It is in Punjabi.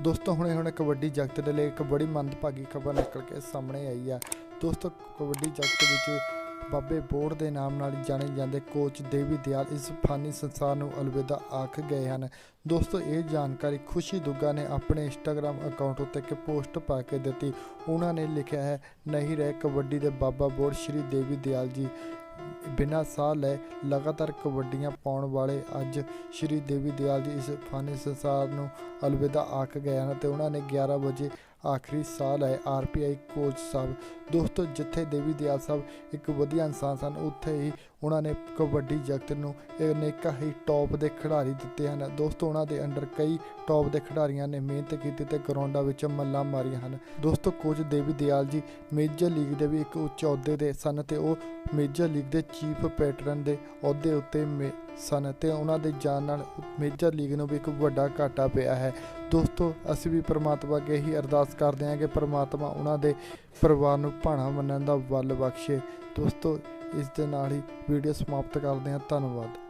ਦੋਸਤੋ, ਹੁਣੇ ਹੁਣੇ ਕਬੱਡੀ ਜਗਤ ਦੇ ਲਈ ਇੱਕ ਬੜੀ ਮੰਦਭਾਗੀ ਖਬਰ ਨਿਕਲ ਕੇ ਸਾਹਮਣੇ ਆਈ ਆ। ਦੋਸਤੋ, ਕਬੱਡੀ ਜਗਤ ਵਿੱਚ ਬਾਬੇ ਬੋੜ ਦੇ ਨਾਮ ਨਾਲ ਜਾਣੇ ਜਾਂਦੇ ਕੋਚ ਦੇਵੀ ਦਿਆਲ ਇਸ ਫਾਨੀ ਸੰਸਾਰ ਨੂੰ ਅਲਵਿਦਾ ਆਖ ਗਏ ਹਨ। ਦੋਸਤੋ, ਇਹ ਜਾਣਕਾਰੀ ਖੁਸ਼ੀ ਦੁੱਗਾ ਨੇ ਆਪਣੇ ਇੰਸਟਾਗ੍ਰam ਅਕਾਊਂਟ ਉੱਤੇ ਇੱਕ ਪੋਸਟ ਪਾ ਕੇ ਦਿੱਤੀ। ਉਹਨਾਂ ਨੇ ਲਿਖਿਆ ਹੈ, ਨਹੀਂ ਰਹੇ ਕਬੱਡੀ ਦੇ ਬਾਬਾ ਬੋੜ, ਸ਼੍ਰੀ ਦੇਵੀ ਦਿਆਲ ਜੀ। ਬਿਨਾਂ ਸਾਹ ਲਏ ਲਗਾਤਾਰ ਕਬੱਡੀਆਂ ਪਾਉਣ ਵਾਲੇ ਅੱਜ ਸ਼੍ਰੀ ਦੇਵੀ ਦਿਆਲ ਜੀ ਇਸ ਫਾਨੀ ਸੰਸਾਰ ਨੂੰ ਅਲਵਿਦਾ ਆਖ ਗਏ ਹਨ ਤੇ ਉਹਨਾਂ ਨੇ 11 ਵਜੇ ਆਖਰੀ ਸਾਹ ਲਏ ਆਰਪੀਆਈ ਕੋਚ ਸਾਹਿਬ ਦੋਸਤੋ ਜਿੱਥੇ ਦੇਵੀ ਦਿਆਲ ਸਾਹਿਬ ਇੱਕ ਵਧੀਆ ਇਨਸਾਨ ਸਨ, ਉੱਥੇ ਹੀ ਉਹਨਾਂ ਨੇ ਕਬੱਡੀ ਜਗਤ ਨੂੰ ਅਨੇਕਾਂ ਹੀ ਟੌਪ ਦੇ ਖਿਡਾਰੀ ਦਿੱਤੇ ਹਨ। ਦੋਸਤੋ, ਉਹਨਾਂ ਦੇ ਅੰਡਰ ਕਈ ਟੌਪ ਦੇ ਖਿਡਾਰੀਆਂ ਨੇ ਮਿਹਨਤ ਕੀਤੀ ਤੇ ਗਰਾਊਂਡਾਂ ਵਿੱਚ ਮੱਲਾਂ ਮਾਰੀਆਂ ਹਨ। ਦੋਸਤੋ, ਕੋਚ ਦੇਵੀ ਦਿਆਲ ਜੀ ਮੇਜਰ ਲੀਗ ਦੇ ਵੀ ਇੱਕ ਉੱਚ ਅਹੁਦੇ ਦੇ ਸਨ ਤੇ ਉਹ ਮੇਜਰ ਲੀਗ ਦੇ ਚੀਫ ਪੈਟਰਨ ਦੇ ਅਹੁਦੇ ਉੱਤੇ ਮੇ- ਸਨ ਤੇ ਉਹਨਾਂ ਦੇ ਜਾਣ ਨਾਲ ਮੇਜਰ ਲੀਗ ਨੂੰ ਵੀ ਇੱਕ ਵੱਡਾ ਘਾਟਾ ਪਿਆ ਹੈ। ਦੋਸਤੋ, ਅਸੀਂ ਵੀ ਪ੍ਰਮਾਤਮਾ ਅੱਗੇ ਹੀ ਅਰਦਾਸ ਕਰਦੇ ਹਾਂ ਕਿ ਪ੍ਰਮਾਤਮਾ ਉਹਨਾਂ ਦੇ ਪਰਿਵਾਰ ਨੂੰ ਭਾਣਾ ਮੰਨਣ ਦਾ ਵੱਲ ਬਖਸ਼ੇ। ਦੋਸਤੋ, ਇਸ ਦੇ ਨਾਲ ਹੀ ਵੀਡੀਓ ਸਮਾਪਤ ਕਰਦੇ ਹਾਂ। ਧੰਨਵਾਦ।